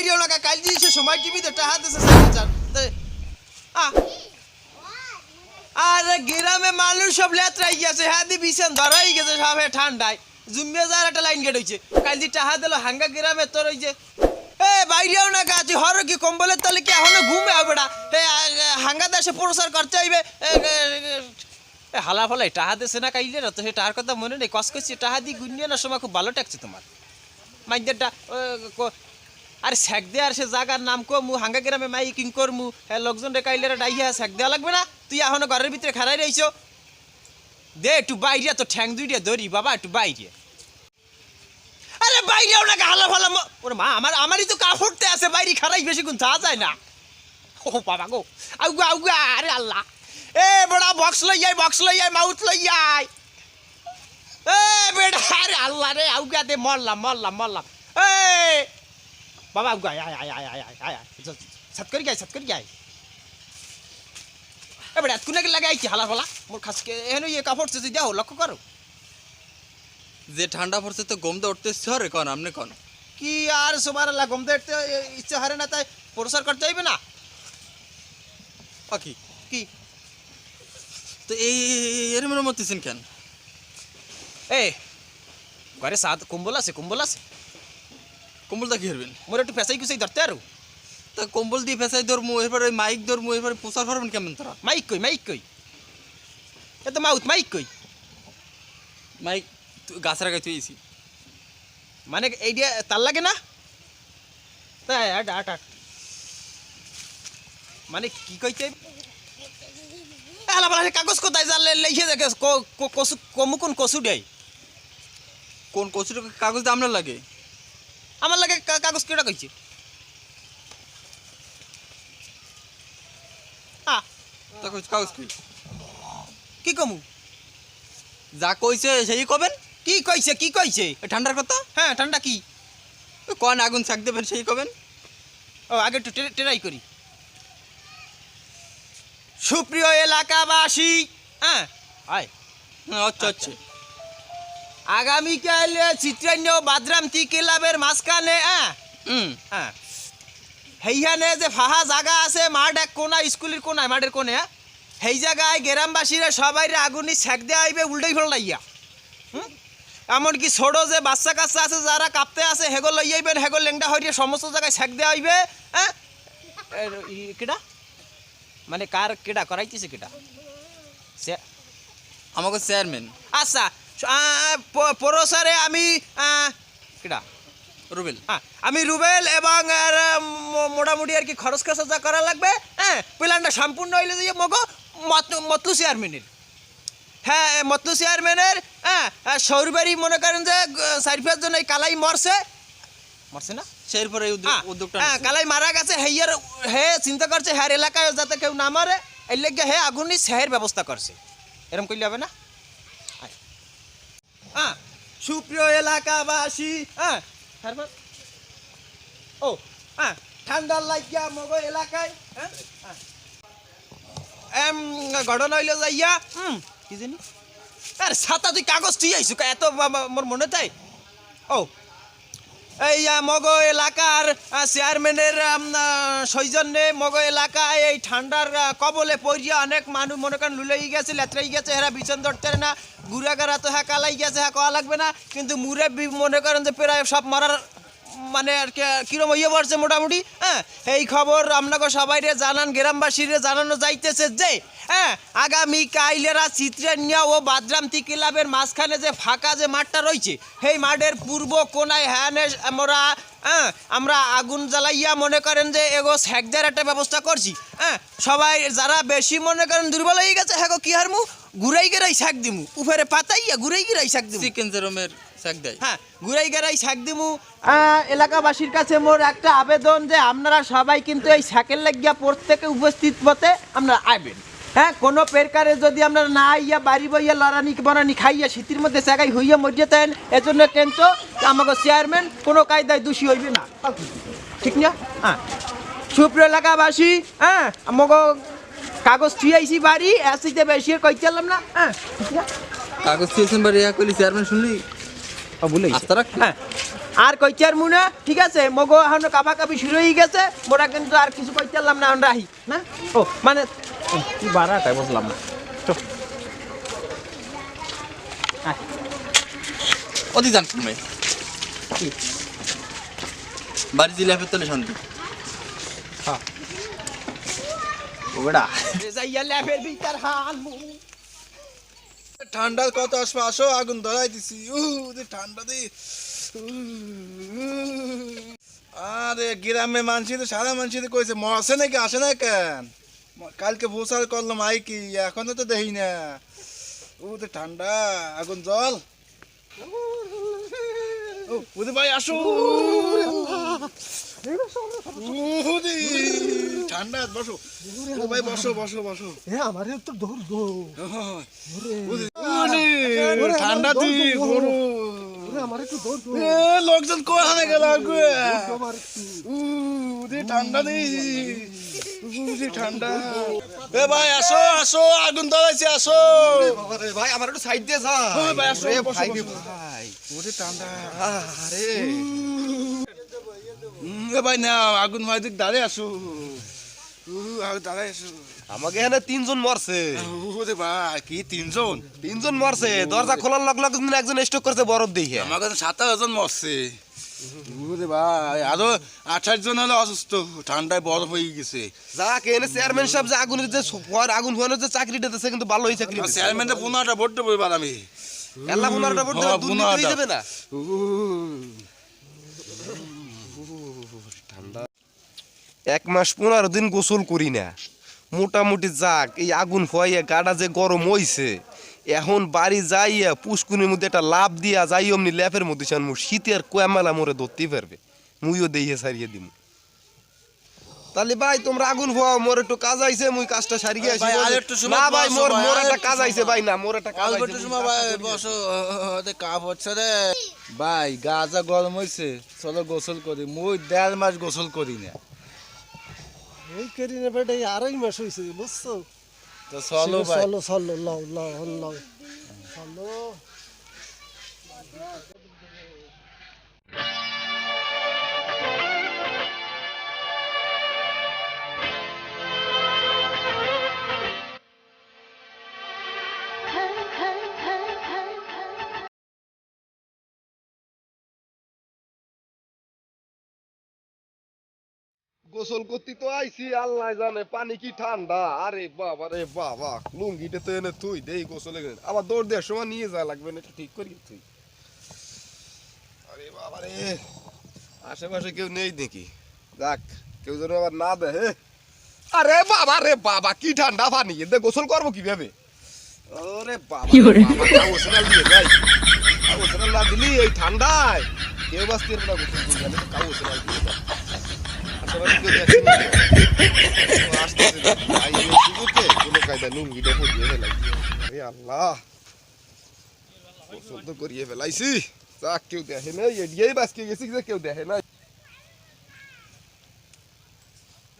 বাইরেও লাগা, কাল দিয়েছে সময় টিভিতে টাহা সাড়ে চার আ। আরে গ্রামে মানুষ সব লেত্রাই গেছে হ্যাঁ দি বিছান ধরাই গেছে সব হে ঠান্ডায়। জুমিয়ে যার একটা লাইন গেট হইছে, কাল দি টাহা দিল, হাঙ্গা গ্রামে তোর ওই যে, এ, বাইরেও না কাজ হর কি কম্বলের তলে কি এখনও ঘুমে হবে না? হাঙ্গা দেশে প্রসার করতে হইবে হালা ফলে টাহা দেশে না কাইলে না, তো সে টাহার কথা মনে নেই। কস করছি টাহা দি গুনিয়ে না, সময় খুব ভালো টাকছে তোমার। মাইন্দেরটা আরে স্যাক দে আর সে জাগার নাম কো, মু হাঙ্গা গ্রামে মাইকিং করমু। হ্যাঁ লোকজন রে কাইলে ডাইয়া স্যাক দেওয়া লাগবে না। তুই এখনও ঘরের ভিতরে খারাই রইছো। দে, একটু বাইরে তো ঠ্যাং দুই দুইটা ধরি, বাবা, একটু বাইরে। আরে বাইরেও না হালা ফালা ওরে মা, আমার আমারই তো কাপড়তে আছে, বাইরে খারাই বেশি কোন থা যায় না। ও বাবা গো আউগা আউগা আরে আল্লাহ। এ বড়া বক্স লই যাই বক্স লই যাই মাউথ লই যাই এ বেড়া, আরে আল্লাহ রে আউগা দে, মরলাম মরলাম মরলাম। এ বাবা আয় আয় আয় আয় আয় আয় সাত করি গাই সাত করি গাই। এ বেড়া কোনে লাগাই কি হালা ফালা? মোর খাসকে এহেন ইয়ে কাপড় যদি দেও লক্ষ্য করো যে ঠান্ডা পড়ছে তো গম তো উঠতে সরে কন আপনি কন? কি আর সবার আল্লাহ গম দেখতে ইচ্ছে হারে না তাই প্রসার করতে হইবে না? পাখি কি? তো এই এর মনে মরতেছেন কেন? এ ঘরে সাত কম্বল আছে কম্বল আছে। কম্বলটা কি হারবেন মোর একটু ফেসাই কুসাই ধরতে আরও। তা কম্বল দিয়ে ফেসাই ধরমু এরপরে মাইক ধরমু এরপরে প্রচার করবেন কেমন তারা? মাইক কই মাইক কই? এ তো মাউথ মাইক কই মাইক গাছের আগে তুইছি মানে এই দিয়ে তার লাগে না? তাই আট আট আট। মানে কি কইতে? আলা বালা কাগজ কোথায় জানলে লিখে দেখে কমু কোন কসু দেয়? কোন কচুটা কাগজ দিয়ে আপনার লাগে? আমার লাগে কাগজ কেটা কইছে? আ তা কইছে কাগজ কই? কি কমু? যা কইছে সেই কবেন? কি কইছে কি কইছে? ঠান্ডার কথা? হ্যাঁ ঠান্ডা কি? কন আগুন ছাক দেবেন সেই কবেন? ও আগে একটু টেরাই করি। সুপ্রিয় এলাকাবাসী হ্যাঁ? আয়। হ্যাঁ, আচ্ছা আচ্ছা। আগামীকাল চিত্রান্য বাদরামতি ক্লাবের মাঝখানে হ্যাঁ হ্যাঁ সেইখানে যে ফাহা জায়গা আছে মাঠ এক কোনা স্কুলের কোনায় মাঠের কোনে হ্যাঁ? সেই জায়গায় গ্রামবাসীরা সবাই আগুনি ছ্যাক দেওয়া আইবে উল্টাই ফেলাইয়া হুম? এমনকি ছোট যে বাচ্চা কাচ্চা আছে যারা কাঁপতে আছে হেগো লই আইবেন হেগো লেংটা হইয়ে সমস্ত জায়গায় ছ্যাক দেওয়া আইবে হ্যাঁ মানে কার কেডা? করাইতেছে কেডা? সে আমাকে চেয়ারম্যান আচ্ছা পৌরসরে আমি কেডা রুবেল। হ্যাঁ আমি রুবেল এবং মোটামুটি আর কি খরচ খরচা যা করা লাগবে হ্যাঁ প্ল্যানটা সম্পূর্ণ হইলে যে মগো মত- মতলু চেয়ারম্যানের। হ্যাঁ মতলু চেয়ারম্যানের হ্যাঁ সৌরবাড়ি মনে করেন যে সার্ফের জন্য এই কালাই মরছে। মরছে না? সেই পরে হ্যাঁ, উদ্যোগটা হ্যাঁ কালাই মারা গেছে হেয়ার হে চিন্তা করছে হ্যার এলাকায় যাতে কেউ না মরে এর লেগে হে আগুনি সেহের ব্যবস্থা করছে। এরকম করলে হবে না। হ্যাঁ সুপ্রিয় এলাকাবাসী হ্যাঁ তারপর ও হ্যাঁ ঠান্ডার লাগিয়া মগ এলাকায় হ্যাঁ। এম ঘটনা হইল যাইয়া হুম কি জানি আরে ছাতা তুই কাগজ তুই আইসু এত মোর মনে তাই ও এই মগ এলাকার চেয়ারম্যানের সৌজন্যে মগ এলাকায় এই ঠান্ডার কবলে পড়িয়া অনেক মানুষ মনে করেন লুলেই গেছে, লেতরাই গেছে এরা বিছন ধরতে না গুড়াগারা তো হ্যাঁ কালাই গেছে হ্যাঁ কওয়া লাগবে না, কিন্তু মুরে মনে করেন যে প্রায় সব মারার মানে আর কিরম ইয়ে পড়ছে মোটামুটি হ্যাঁ? এই খবর আপনাকে সবাইরে জানান, গ্রামবাসীরে জানানো যাইতেছে যে হ্যাঁ আগামী কাইলেরা চিত্রান্যা ও বাদরামতি ক্লাবের মাঝখানে যে ফাঁকা যে মাঠটা রয়েছে সেই মাঠের পূর্ব কোনায় হ্যাঁ আমরা হ্যাঁ আমরা আগুন জ্বালাইয়া মনে করেন যে এগো স্যাকদের একটা ব্যবস্থা করছি হ্যাঁ? সবাই যারা বেশি মনে করেন দুর্বল হয়ে গেছে হ্যাঁ কি হারমু? ঘুরাই গেরাই শাক দিমু, উপরে পাতাইয়া ঘুরাই গেরাই শাক দিমু। চিকেন জেরোমের শাক দেয়। হ্যাঁ ঘুরাই গেরাই শাক দিমু। এলাকাবাসীর কাছে মোর একটা আবেদন যে আপনারা সবাই কিন্তু এই শাকের লাগিয়া প্রত্যেকে উপস্থিত মতে আপনারা আইবেন। হ্যাঁ কোনো পেরকারে যদি আমরা না আইয়া বাড়ি বইয়া লড়ানি বনানি খাইয়া শীতের মধ্যে জায়গায় হইয়া মরিয়ে তেন এজন্য কিন্তু আমাকে চেয়ারম্যান কোনো কায়দায় দোষী হইবে না। ঠিক না? হ্যাঁ। সুপ্রিয় এলাকাবাসী হ্যাঁ আমাকে কাগজ থুয়াইছি বাড়ি আসিতে বেশি কইতে না। হ্যাঁ? কাগজ দিয়েছেন বা রেয়া করলি চেয়ারম্যান শুনলি। হ্যাঁ। আর কইচার মুনা ঠিক আছে মগো এখন কাপা কাপি শুরু হয়ে গেছে। মোরা কিন্তু আর কিছু কইতারলাম না আমরা আহি না? ও মানে কি বাড়াটাই বুঝলাম না। আয়, অতি জান তুমি? বাড়ি জিলাপি তোলে শান্তি। হ্যাঁ। ওটা যাইয়া ল্যাবের ভিতর হাল ঠান্ডার কত আসবে আসো আগুন ধরাই দিছি। ঠান্ডা দি। আরে গ্রামে মানসি তো সারা মানসি তো কইছে মরছে নাকি আসে না কেন? কালকে ভোসাল করলাম আই কি এখনও তো দেখি না। ও তো ঠান্ডা আগুন জল। ও, ভাই আসো। ঠান্ডা বসো। ও ভাই বসো বসো বসো। আমারে তো উদি, ঠান্ডা দি গরু লোকজন কোথায় গেল ঠান্ডা উদি ঠান্ডা। এ ভাই আসো আসো আগুন ধরাইছে আসো। ভাই আমার একটু সাইড দিয়ে যা ভাই আসো। ভাই উদি ঠান্ডা। আরে। উম, ভাই না আগুন ভাই দিক দাঁড়িয়ে আসো। আমাকে এখানে তিনজন মরছে। উদি ভাই কি তিনজন? তিনজন মরছে দরজা খোলার লগ লগ একজন স্টক করছে বরফ দেখে আমার কাছে সাতাশ জন মরছে। উদি ভাই আরও আঠাশ জন হলো অসুস্থ ঠান্ডায় বরফ হয়ে গেছে। যা কেনে চেয়ারম্যান সাহেব যে আগুনের যে আগুন ফুয়ানোর যে চাকরিটা দিতেছে কিন্তু ভালো হয়েছে চাকরি। চেয়ারম্যানটা পনেরোটা ভোট দেবো এবার আমি। এল্লা পনেরোটা ভোট হ্যাঁ, দুর্নীতি হয়ে যাবে না? এক মাস পনেরো দিন গোসল করি না। মোটামুটি যাক, এই আগুন হয়ে গাডা যে গরম হইছে। এখন বাড়ি যাইয়া পুষ্কুনির মধ্যে একটা লাভ দিয়া যাই অমনি ল্যাপের মধ্যে শীতের কোয়ামেলা মোরে ধরতেই পারবে। মুইও দিয়ে সারিয়ে দিম। তাহলে ভাই তোমরা আগুন ফুয়াও মোর একটু কাজ আইছে মুই কাজটা সারিয়ে আসি ভাই, আর একটু সময় না ভাই মোর মোর একটা কাজ আইছে। ভাই না মোর একটা কাজ আইছে সময় ভাই বসো ওতে কাপ হচ্ছে রে। ভাই গাজা গরম হইছে চলো গোসল করি। মুই দেড় মাস গোসল করি না। এই করি না বেটা এই আড়াই মাস হইছে বুঝছ? তো চলো ভাই। চলো চলো লও লও লও। চলো। গোসল করতে তো আইছি আল্লাহ জানে পানি কি ঠান্ডা। আরে বাবা রে বাবা লুঙ্গিটা তো এনে তুই দেই গোসলে আবার দৌড় দেওয়ার সময় নিয়ে যা লাগবে না ঠিক করি তুই আরে বাবা রে আশেপাশে কেউ নেই দেখি যাক কেউ যেন আবার না দেহে আরে বাবা রে বাবা কি ঠান্ডা পানি। এতে গোসল করব কীভাবে? ওরে বাবা দিয়ে যাই। না দিলি এই ঠান্ডায়। কেউ বাঁচতে পারবে না গোসল আমি কাগজের দিয়ে কেউ না। করিয়ে ফেলাইছি। যাক কেউ দেখে নাই এডিয়াই বাঁচকে গেছি যে কেউ দেখে নাই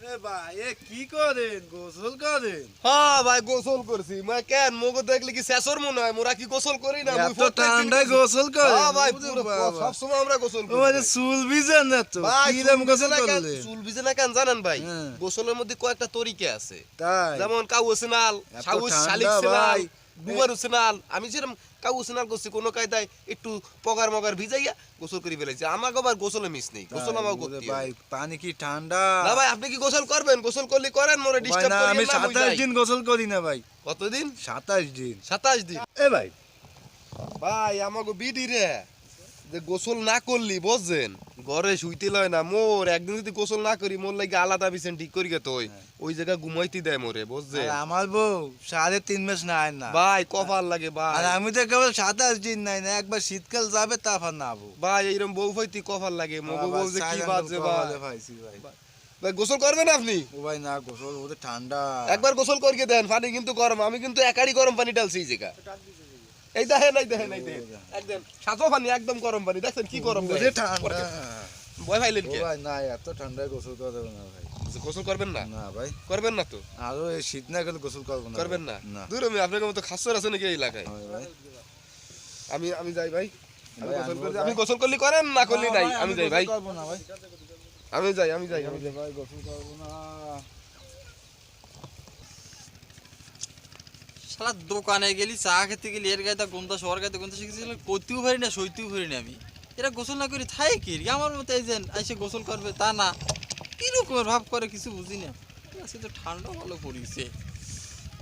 এ ভাই এ কি করেন? গোসল করেন? হ্যাঁ ভাই গোসল করছি। মই কেন? মোগো দেখলে কি শেষর মনে হয়? মোরা কি গোসল করি না? এত ঠান্ডায় গোসল- গোসল হ্যাঁ ভাই ওরে পুরো বাবা। সব সময় আমরা গোসল করি মানে চুল ভিজেন না তো? কিরম গোসল ভিজে না কেন- করলে চুল ভিজে না কেন জানেন ভাই? হ্যাঁ। গোসলের মধ্যে কয়েকটা তরিকা আছে। তাই? যেমন কাউ সিনাল এত সাউস শালিক সিনাল ভাই। সিনাল। আমি যেরকম করছি কোনো কায়দায় একটু পগার মগার ভিজাইয়া গোসল করে ফেলেছি আমাকে আবার গোসলে মিস নেই গোসল আমার করতে ভাই পানি কি ঠান্ডা? না ভাই আপনি কি গোসল করবেন? গোসল করলে করেন মোরে ডিস্টার্ব করেন আমি না মুই সাতাশ যাই। দিন গোসল করি না ভাই। কতদিন? সাতাশ দিন। 27 দিন? এ ভাই। ভাই আমাকে বিডি রে যে গোসল না করলি বুঝছেন? ঘরে শুইতে লয় না মোর একদিন যদি গোসল না করি মোর লাগে আলাদা বিছেন ঠিক করি গে তুই ওই জায়গা ঘুমাইতে দেয় মোরে বুঝছেন আর আমার বউ সাড়ে তিন মাস নাই না। ভাই কপাল লাগে ভাই। আর আমি তো কেবল সাতাশ দিন নাই না একবার শীতকাল যাবে তারপর নাবো ভাই এইরকম বউ ফাইতি কপাল লাগে মগো বউ যে কি বাজে ভাই। ভাই। ভাই গোসল করবেন আপনি? ও ভাই না গোসল ওদের ঠান্ডা। একবার গোসল করিয়ে দেন পানি কিন্তু গরম আমি কিন্তু একারি গরম পানি ডালছি এই জায়গা। এই দেখেন এই দেখেন এই দেখেন। একদম সাজো পানি একদম গরম পানি। দেখছেন কি গরম ঠান্ডা। ভয় পাইলেন ও কি ভাই না এত ঠান্ডায় গোসল করা যাবে না ভাই। গোসল করবেন না? না ভাই। করবেন না তো? আরও এই শীত না গেলে গোসল করব না করবেন না? দূর আমি আপনার মতো খাসর আছে নাকি এই এলাকায়? ভাই। আমি আমি যাই ভাই। আমি গোসল করলি করেন না করলি নাই? আমি যাই ভাই। ভাই। আমি যাই আমি যাই আমি যাই। ভাই গোসল করব না। শালা দোকানে গেলি চা খেতে গেলি এর গায়ে তা গন্ধা শহর গায়ে গন্ধা শিখেছিল করতেও পারি না সইতেও পারি না আমি। এরা গোসল না করি থাকে কি আমার মতো এই যে আইসে গোসল করবে তা না। কিরকমের ভাব করে কিছু বুঝি না। আজকে তো ঠান্ডা ভালো পড়িছে।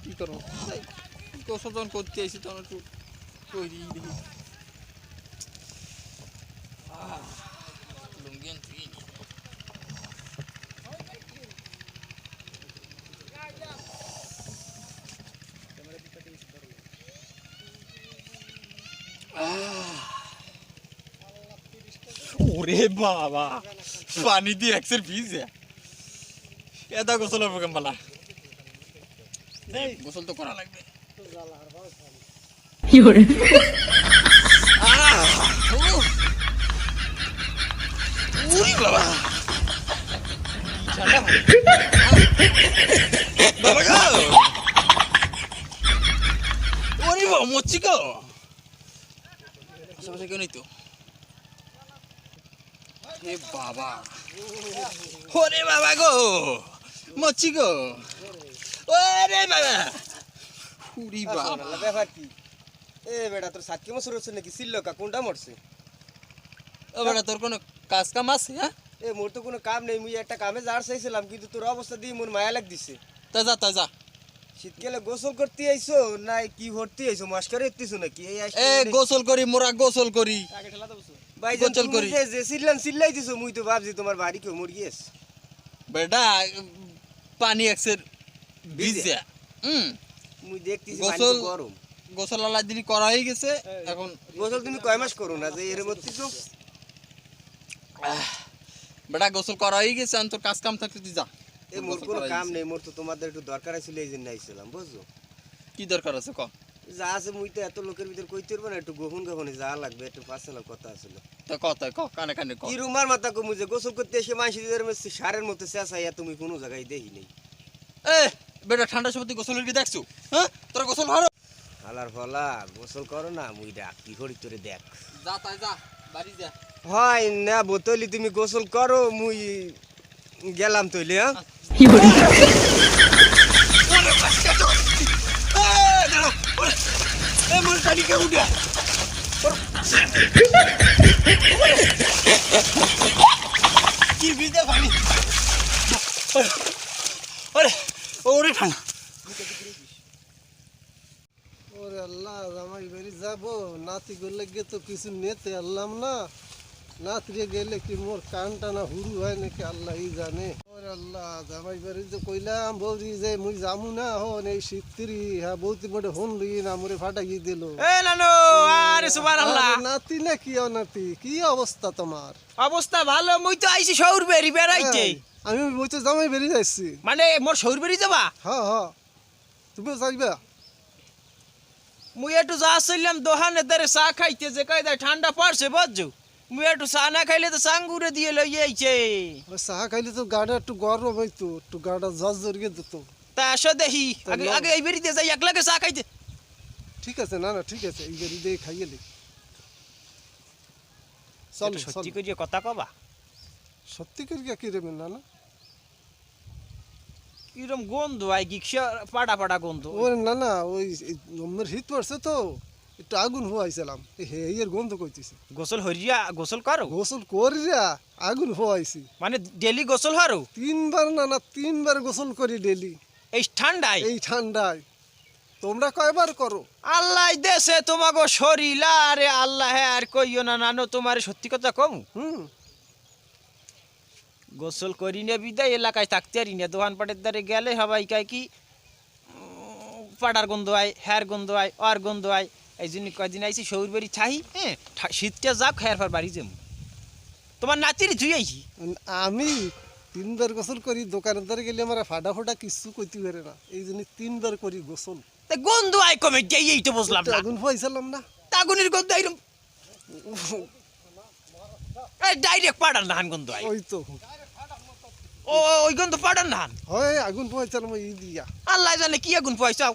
কি করব? গোসল যখন করতে আইসি তখন একটু তৈরি দেখি। আহ, লুঙ্গি আনতে গিয়ে নি। ওরে বাবা। পানি দিয়ে একসের ভিজে। এটা গোসল হবে কেমন গোসল তো করা লাগবে। বাবা মরছি গো। আশেপাশে কেউ নেই তো? বাবা। ওরে বাবা গো মরছি গো। ওরে বাবা। উরি বাবা। ব্যাপার কি? এ বেটা তোর সাক্ষী মশুর হচ্ছে নাকি সিল্লকা কোনটা মরছে? ও বেটা তোর কোনো কাজ কাম আছে হ্যাঁ? এ মোর তো কোনো কাম নেই মুই একটা কামে যার চাইছিলাম কিন্তু তোর অবস্থা দিয়ে মোর মায়া লাগ দিছে তা যা তা যা। শীতকালে গোসল করতে আইছো না কি ভর্তি আইছো মাস্কারে এত্তিছো নাকি? এই গোসল করি মোরা গোসল করি। ভাই করি। যে যে সিল্লান সিল্লাই দিছো মুই তো ভাবছি তোমার বাড়ি কেউ বেটা পানি একসের ভিজে? হুম। মুই দেখতেছি গোসল- গরম। গোসল করা হয়ে গেছে এখন গোসল তুমি কয় মাস করো না যে এর মধ্যে তো বেটা গোসল করা হয়ে গেছে তোর কাজ কাম থাকলে তুই যা। এ মোর কোনো কাম হয়ে নেই মোর তো তোমাদের একটু দরকার ছিল এই জন্য আইছিলাম বুঝছ? কি দরকার আছে ক? যা আছে মুই তো এত লোকের ভিতর কইতে পারব না একটু গোপন গোপনে যা লাগবে একটু পার্সোনাল কথা আছিল তো কথা ক কানে কানে ক। কি রুমার মাথা কমু যে গোসল করতে এসে মানসিদের মধ্যে সারের মতো চেঁচাইয়া তুমি কোনো জায়গায় দেখি নেই। এ বেটা ঠান্ডার সময় তুই গোসলের কি দেখছ? হ্যাঁ? তোর গোসল ভালো হালার ফলা গোসল করো না মুই ডাক কি করি তোরে দেখ। যা তাই যা বাড়ি যা। হয় না বোতলি তুমি গোসল করো মুই গেলাম তৈলে হ্যাঁ? কি ভিজে পানি? ওরে ওরে ঠান্ডা ওরে আল্লাহ জামাই বাড়ি যাব নাতি গেলে গিয়ে তো কিছু নেতে আল্লাম না নাতিরে গেলে কি মোর কান টানা হুরু হয় নাকি আল্লাহ জানে আল্লাহ জামাই বাড়ি যে কইলাম বৌরি যে মুই যামু না হন এই শীতরি হ্যাঁ বৌতি মোটে হন লই না মোরে ফাটাই দিল। এ নানু আরে সুবহানাল্লাহ। নাতি না কি নাতি? কি অবস্থা তোমার? অবস্থা ভালো মুই তো আইছি শহর বেরি বেড়াইতে। আমি তো জামাই বেরিয়ে যাচ্ছি মানে মোর শহর বেরি যাবা? হ্যাঁ হ্যাঁ। তুমিও যাইবা? মুই একটু যা আসছিলাম দোহানে দারে চা খাইতে যে কায়দায় ঠান্ডা পড়ছে বুঝছ? মুই একটু চা না খাইলে তো সাঙ্গুরে দিয়ে লই আইছে। ওই চা খাইলে তো গাটা একটু গরম হইতো একটু গাটা জজ জড়িয়ে দিত। তা আসো দেখি আগে। আগে এই বেরিতে যাই একলাগে চা খাইতে। ঠিক আছে না না ঠিক আছে এই গাড়ি দিয়ে খাইয়ে লি চল সত্যি সত্যি কথা কবা? সত্যি করে কি রেবেন না না? কিরম গন্ধ আই গিকশা পাড়া পাড়া গন্ধ। ওরে না না ওই আমার হিট পড়ছে তো। একটু আগুন হওয়াইছিলাম হে এর গন্ধ কইতেছে। গোসল হরিয়া গোসল করো? গোসল করিয়া আগুন হওয়াইছি মানে ডেলি গোসল হারো তিনবার না না তিনবার গোসল করি ডেলি এই ঠান্ডায়? এই ঠান্ডায়। তোমরা কয়বার করো? আল্লাহ দেশে তোমাগো শরীর আরে আল্লাহ আর কইও না নানো তোমার সত্যি কথা কম? হুম। গোসল করি না বিদায় এলাকায় থাকতে পারি না। দোকান পাটের দ্বারে গেলে সবাই কয় কি পাড়ার গন্ধ আয় হ্যার গন্ধ আয় আর গন্ধ আয়। এই জন্য কয়দিন আইছি সৌর বাড়ি ছাই হ্যাঁ শীতটা যাক হ্যার ফার বাড়ি যাব তোমার নাতির ধুই আইছি। আমি তিনবার গোসল করি দোকানের দ্বারা গেলে আমার ফাটা ফাটা কিছু কইতে পারে না। এই জন্য তিনবার করি গোসল। তা গন্ধ আয় কমে যাই এই তো বুঝলাম না। আগুন হয়েছিলাম না। তাগুনের গন্ধ আইরম। ডাইরেক্ট পাড়ার নাহান গন্ধ আয়। ওই তো। ও ওই গন্ধ পাড়ার নাহান হয় আগুন হয়েছিলাম এই দিয়া। আল্লাহ জানে কি আগুন পয়সাও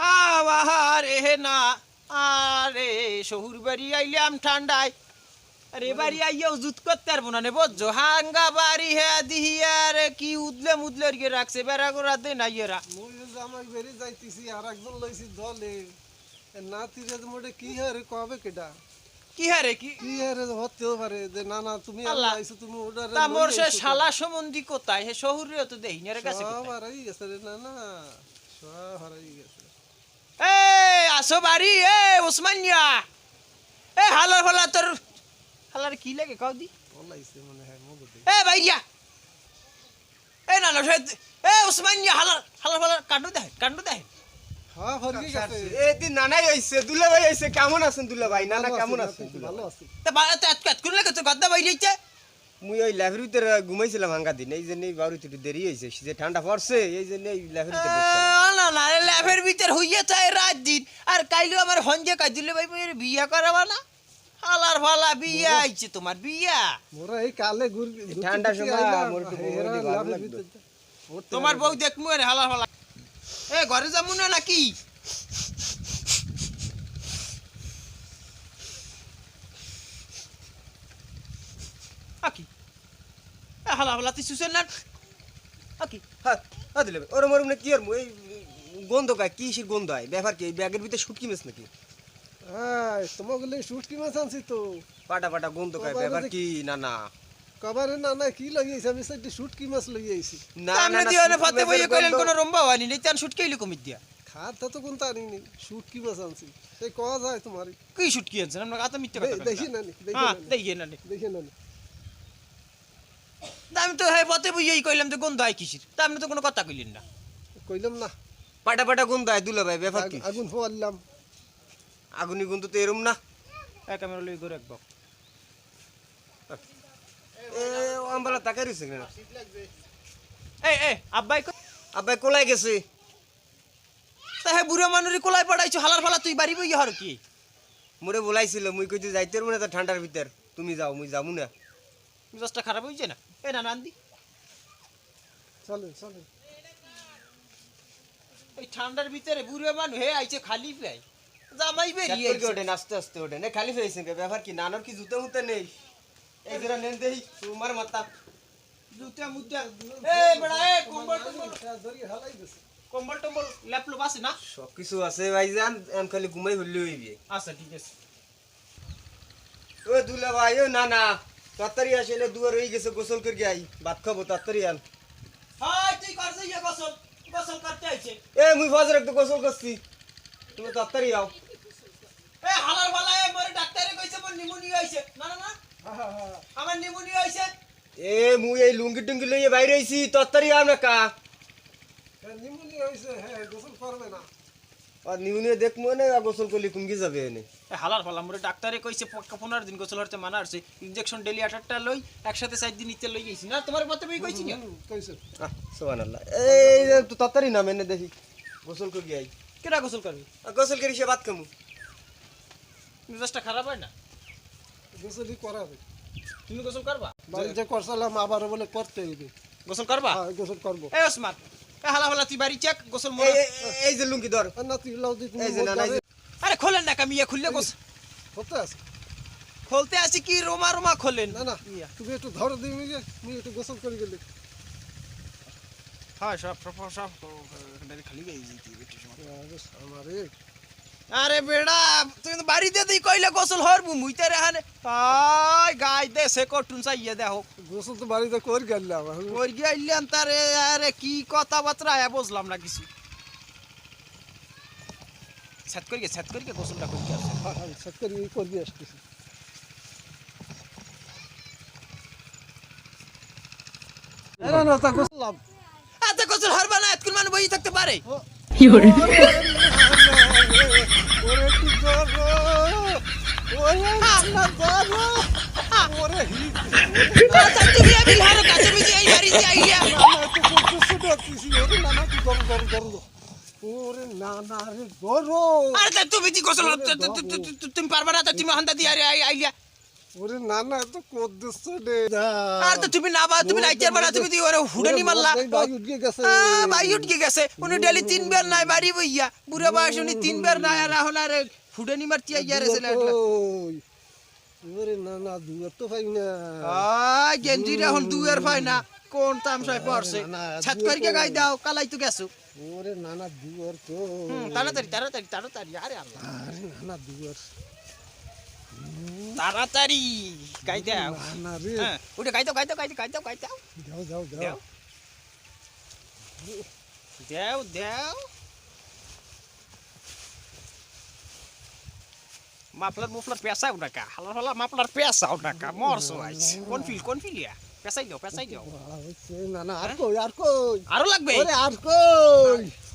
আবার হে না আরে শহুর বাড়ি আইলাম ঠান্ডায়। আরে বাড়ি আইয়াও জুত করতে পারব না নে বুঝছ হাঙ্গা বাড়ি হে দিহি আরে কি উদলে মুদলে গিয়ে রাখছে বেড়া গোড়া দে না ইয়েরা মুই জামাই বেরি যাইতেছি আর একজন লইছি দলে। নাতিরে মোটে কি হারে কবে কেডা? কি হারে কি? কি হারে হতেও পারে যে না না তুমি আল্লাহ। আইছো তুমি ওটারে তা মোর সে শালা সম্বন্ধী কোথায়? হে শহুরেও তো দেহি না কাছে সব হারাই গেছে রে না না। সব হারাই গেছে। এ আসো বাড়ি এ ওসমানিয়া এ হালার ফালা তোর হালার কি লাগে কাউ দি? এ ভাইয়া এ না না এ ওসমানিয়া হালার হালার ফালা কান্ডু দেয় কান্ডু দেয় হরি এদিন নানাই আইছে দুলা ভাই আইছে কেমন আছেন দুলা ভাই নানা কেমন আছি, আছেন ভালো আছি। তা বা তো এত কোন লাগে তোর গদ্দা বাইরে মুই ওই ল্যাফের ভিতরে ঘুমাইছিলাম হাঙ্গা দিন এই জন্য বাড়ি একটু দেরি হয়েছে যে ঠান্ডা পড়ছে এই জন্য এই ল্যাফের ভিতরে। না না ল্যাবের ভিতর হইয়া চায় রাত দিন আর কাইলো আমার হঞ্জে কাজ দিলে ভাই মেয়ের বিয়া করাবা না? হালার ফালা বিয়া আইছে তোমার বিয়া? মোরা এই কালে ঘুর ঠান্ডার সময় মোর। তোমার বউ দেখমু রে হালার ফালা। এ ঘরে যাব না নাকি? আকি এ হালা তুই সুসেন না? আকি হ্যাঁ হ্যাঁ ওরম ওরম না কি আর এই গন্ধ কায় কি গন্ধ হয় ব্যাপার কি ব্যাগের ভিতরে শুটকি মাছ নাকি? হ্যাঁ তোমাকে শুটকি মাছ আনছি তো। পাটা পাটা গন্ধ কায় ব্যাপার দেখি- কি না না। কবারে না না কি লইয়াইছি আমি সাইডে শুটকি মাছ লইয়াইছি না না দিয়ে শুটকি ফাতে বইয়ে কইলেন কোন রম্বা হয়নি নেই তান শুটকে কমিত দিয়া? খাতা তো কোন তারি শুটকি মাছ আনছি। এই কয়া যায় তোমার কি শুটকি আনছেন? আমরা আতা মিথ্যে কথা দেখি না নি দেখি হ্যাঁ না নি, দেখি না নি। তা আমি তো হ্যাঁ পথে বইয়েই কইলাম যে গন্ধ হয় কিসির? তা আপনি তো কোনো কথা কইলেন না। কইলাম না। পাটা পাটা গন্ধ হয় দুলা ভাই ব্যাপার কি? আগুন ফোয়াল্লাম আগুনি গন্ধ তো এরম না। এক আমরা লই করে একবার এ আমবালা তাকাই রয়েছে কেন? এই এই আব্বাই আব্বাই কোলাই গেছে? তা হ্যাঁ বুড়ো মানুরি কোলাই পড়াইছো হালার ফালা তুই বাড়ি বইয়া হর কি? মোরে বলাইছিল মুই কইতে যাইতে পারব না তো ঠান্ডার ভিতর। তুমি যাও মুই যাব না। মিজাজটা খারাপ হয়েছে না? এই না নান্দি। চলেন চলেন। এই ঠান্ডার ভিতরে বুড়ো মানুষ হে আইছে খালি পাই জামাই বেরিয়ে আইছে। ওঠে আস্তে আস্তে ওঠে না খালি ফেয়েছে ব্যাপার কি? নানার কি জুতো মুতে নেই? এই জোড়া নেন দেই তোমার মাথা। জুতা মুতা এ বড়া এ কম্বল টম্বল। ধরি হালাই দিছে কম্বল টম্বল ল্যাপটপ আছে না? সব কিছু আছে ভাইজান এম খালি ঘুমাই হইলে হইবে। আচ্ছা ঠিক আছে। ও দুলা ভাই ও না না তাড়াতাড়ি আসলে দুয়ার হয়ে গেছে গোসল করে আই ভাত খাব তাড়াতাড়ি আন হাই তুই করছিস ইয়া গোসল গোসল করতে আইছে? এ মুই ফজর একটু গোসল করছি। তুমি তাড়াতাড়ি আও। এ হালার ফালা এ মোরে ডাক্তারে কইছে মোর নিমোনিয়া হইছে। না না না। আমার নিমোনিয়া হইছে। এ মুই এই লুঙ্গি টুঙ্গি লইয়ে বাইরে আইছি তাড়াতাড়ি আও না কা নিমুনিয়া হয়েছে হ্যাঁ গোসল করবে না। আর নিউনিয়ে দেখব না গোসল করলে কুমকি যাবে এনে। হালার ফালা মোরে ডাক্তারে কইছে প- পনেরো দিন গোসল হতে মানা আছে। ইনজেকশন ডেলি আঠারটা লই একসাথে চার দিন নিতে লই গেছি। না তোমার মতে বই কইছি না? কইছে। সুবহানাল্লাহ। এই তো তাড়াতাড়ি নাম এনে দেখি। গোসল করে আই? কেটা গোসল করবি? গোসল করি সে মেজাজটা খারাপ হয় না? গোসলই করাবে। তুমি গোসল করবা? করছিলাম আবার বলে করতে হইবে। গোসল করবা? হ্যাঁ গোসল করব। এ ওসমান। এ হালা তুই বাড়ি চেক গোসল এই এই- যে লুঙ্গি ধর না তুই লাউ দি এই যে না, না, আরে খোলেন না কামিয়া খুললে গোসল করতে আছে খুলতে আছি কি রোমা রোমা খোলেন না না তুমি একটু ধরো দিই যে তুমি একটু গোসল করে গেলে হ্যাঁ সব সব সব খালি গেই আমারে আরে বেড়া তুই তো বাড়িতে তুই কইলে গোসল হর বু মুইতে রে হানে আয় গাই দে সে কটুন চাইয়ে দেখো গোসল তো বাড়িতে করে গেলাম গিয়ে আইলেন তারে আরে কি কথাবার্তা আয়া বুঝলাম না কিছু। ছাত করি ছাত করি গোসলটা করি আসে সব করে করবি আসতেছি। না না তা গোসল আতে গোসল হরবা না এতক্ষণ মানে বই থাকতে পারে। ওরে কি গরো ওরে না গরো ওরে হি আচ্ছা তুমি আমি হারো কাছে বিজি এই বাড়ি আইয়া না তো করতে শুধু আছিস ওরে না না কি গরো গরো গরো ওরে না না রে গরো আরে তুমি কি তু- তুমি পারবা না তুমি হান্দা দিয়ে আরে আই- আইয়া। ওরে না না তো করতে শুধু আর তো তুমি না বা তুমি নাইতে পারবা তুমি ওরে হুডানি মারলা। ভাই উঠে গেছে। আ, উঠকে গেছে। উনি ডেলি তিনবার নাই বাড়ি বইয়া। বুড়ো বয়স উনি তিনবার নাই আর এখন আর ওরে না না দুয়ার তো পাই না। আই গেঞ্জির এখন দুয়ের পায় না। কোন তামসায় পড়ছে? ছাত করিকে গাই দাও কালাই তো গেছো। ওরে না না দুয়ার তো তাড়াতাড়ি তাড়াতাড়ি তাড়াতাড়ি আরে আল্লাহ। আরে না না দুয়ার। তাড়াতাড়ি গাই দাও না না রে হ্যাঁ ওটা গাই দাও গাই দাও গাই দাও গাই দাও গাই দাও যাও যাও দাও। যাও দেও দেও মাফলার মুফলার পেঁচাও নাকা হালার হালা মাফলার পেঁচাও নাকা মরছো আইস কোন ফিল কোন ফিলিয়া পেঁচাই দাও পেঁচাই দাও বাড়া হইছে, না না আর কই আর কই আরও লাগবে ওরে আর কই ও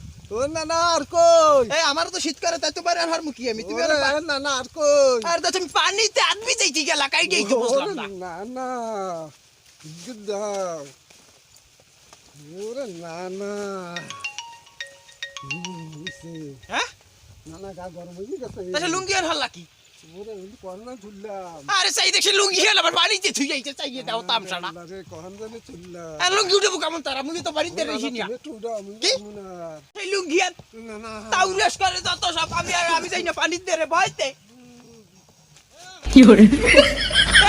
না না আর কই? এই আমার তো শীত করে তাই তোমার আর মুখি আমি তুমি আর ওরে, না না আর কই? আর তো তুমি পানিতে আদমি যাইতে গেলা কাই দিই তো বুঝলাম না। না না দাও ওরে না না। হ্যাঁ? না না গা গরম হয়ে গেছে। তাহলে লুঙ্গি আর হাল্লা কি আরে চাই দেখি লুঙ্গি আবার বাড়িতে থুই যাইতে চাইয়ে দাও আর লুঙ্গি উঠবো কেমন তারা? মুই তো বাড়িতে রেখি কি? এই লুঙ্গি আর না না। তাউলেস করে যত সব আমি আর আমি যাই না পানির দেরে ভয়তে 有人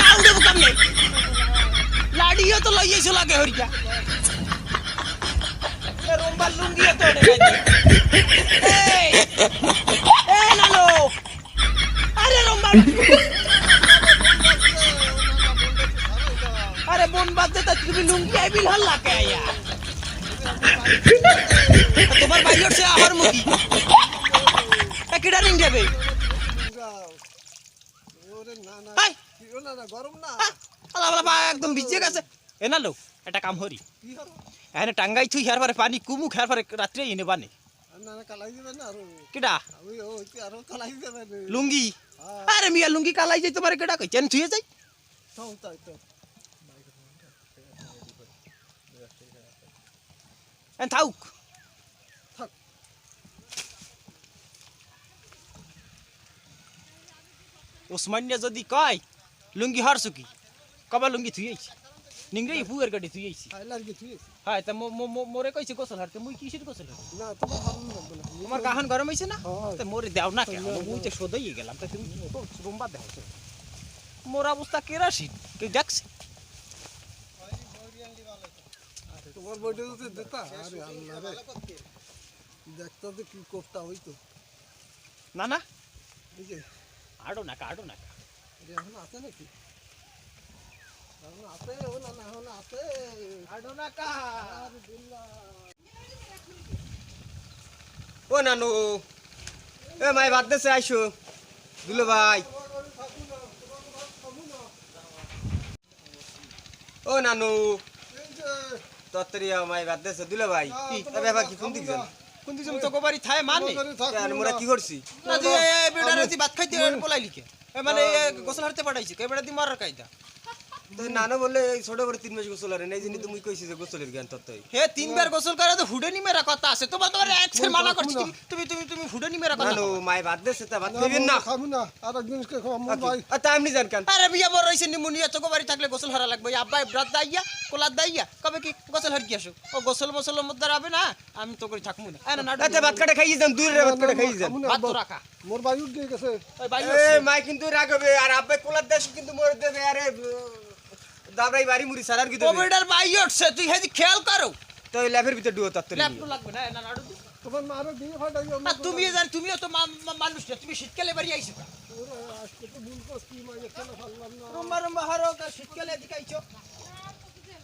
，আউড়ে বুকাম নেই লাড়িও তো লইয়েছো লাগে হরিয়া। রোম্বার লুঙ্গিও তো এই আরে বোন বাদ বিল হল্লা কে আয়া। তোমার বাইর মুখি যাবে একদম গেছে। এটা কাম হরি এখানে টাঙ্গাই থুই হের পরে পানি কুমুক হের পরে রাত্রে এনে বানে। না না কালাই দিবে না আরও কিডা ওই ওই আরও কালাই দিবে না লুঙ্গি আরে মিয়া লুঙ্গি কালাই যাই তোমার কেডা কইছেন থুয়ে যাই তাও তাই তো এন থাউক থাক। কি কি হ্যাঁ তা মো- মো- মো- মোরে কইছে গোসল হারতে মুই কিসের গোসল হারতে? না তোমার ভালো লাগবে না। তোমার গাহান গরম হইছে না। তা মোরে দাও না কেন? মুই তো সদই গেলাম তা তুমি তো রুম্বা দেও। মোর অবস্থা কেরাসিন? কেউ দেখছে? তোমার বইটা যদি দিতা? আরে আল্লাহ রে। দেখতা যে কি কোফতা হইতো। না না। আড়ো না আড়ো না এখন আছে নাকি? আছে ও না না এখন আছে আড়ো না কা ও নানু। এ মাই বাদ দেছে আইসো। দুলো ভাই। ও নানু। যে তত্তরি মাই বাদ দেছে দুলো ভাই। কি? ব্যাপার কি কোন দিক যান? কোন দিন তো গোবারি থায় মানে? কেন মোরা কি করছি না তুই এ বেড়া রাতি ভাত খাইতে পলাই লিখে এ মানে গোসল হারতে পাঠাইছে কে? বেড়া দি মারার কায়দা। তো নানু বলে এই ছোট বড় তিন মাস গোসল আর এই জন্য তুমি কইছি যে গোসলের জ্ঞান তত্ত্বই হে তিনবার গোসল করে তো হুডে নি মেরা কথা আছে। তোমার তোমার এক্সের মানা করছি। তুমি তুমি তুমি তুমি হুডে নি মেরা কথা নানু মাই বাদ দেছে তা ভাত না, খাইবেন না? খাব না। আর একদিন খাব আমার ভাই আর তা এমনি জান কেন? আরে বিয়া বড় হইছে নিমুনিয়া তো গোবারি থাকলে গোসল হারা লাগবে। আব্বাই ব্রাত দাইয়া কোলাত দাইয়া কবে কি গোসল হার কি আসো ও গোসল মোসলের মধ্যে রাবে না? আমি তো করে থাকমু না। না না আচ্ছা ভাত কাটে খাইয়ে যান দূরে ভাত কাটে খাইয়ে যান। ভাত তো রাখা। মোর ভাই উঠে গেছে। ভাই মাই কিন্তু রাখবে আর আব্বে কোলার দেশ কিন্তু মরে দেবে। আরে দাবরাই বাড়ি মুড়ি সারার কি কোভিডের বাই উঠছে তুই হেজি খেয়াল করো। তো এই ল্যাবের ভিতর ডুয়ো তত্ত্ব ল্যাপটপ লাগবে না না নাড়ু তোমার মারে দিয়ে আর তুমি জান তুমিও তো মা- মা- মানুষ না তুমি শীতকালে বাড়ি আইছো আজকে তো ভুল করছি মাই এখানে ফাললাম না। রুম্বা রুম্বা হারো শীতকালে দিকে আইছো।